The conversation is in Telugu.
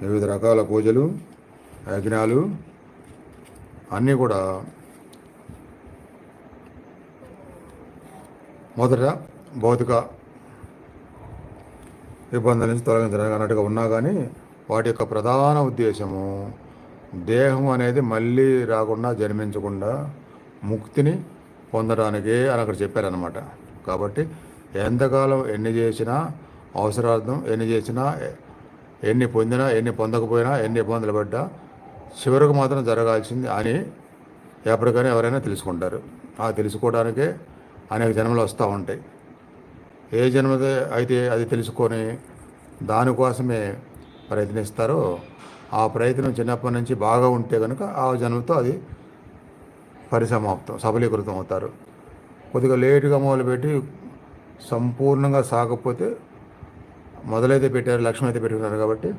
వివిధ రకాల పూజలు యజ్ఞాలు అన్నీ కూడా మొదట భౌతిక ఇబ్బందుల నుంచి తొలగించడానికి అన్నట్టుగా ఉన్నా కానీ వాటి యొక్క ప్రధాన ఉద్దేశము దేహం అనేది మళ్ళీ రాకుండా జన్మించకుండా ముక్తిని పొందడానికే అని అక్కడ చెప్పారనమాట కాబట్టి ఎంతకాలం ఎన్ని చేసినా అవసరార్థం ఎన్ని చేసినా ఎన్ని పొందినా ఎన్ని పొందకపోయినా ఎన్ని ఇబ్బందులు పడ్డా చివరకు మాత్రం జరగాల్సింది అని ఎప్పటికైనా ఎవరైనా తెలుసుకుంటారు. ఆ తెలుసుకోవడానికే అనేక జన్మలు వస్తూ ఉంటాయి. ఏ జన్మ అయితే అది తెలుసుకొని దానికోసమే ప్రయత్నిస్తారో ఆ ప్రయత్నం చిన్నప్పటి నుంచి బాగా ఉంటే కనుక ఆ జన్మతో అది పరిసమాప్తం సఫలీకృతం అవుతారు. కొద్దిగా లేటుగా మొదలుపెట్టి సంపూర్ణంగా సాగకపోతే మొదలైతే పెట్టారు లక్ష్యం అయితే పెట్టుకున్నారు కాబట్టి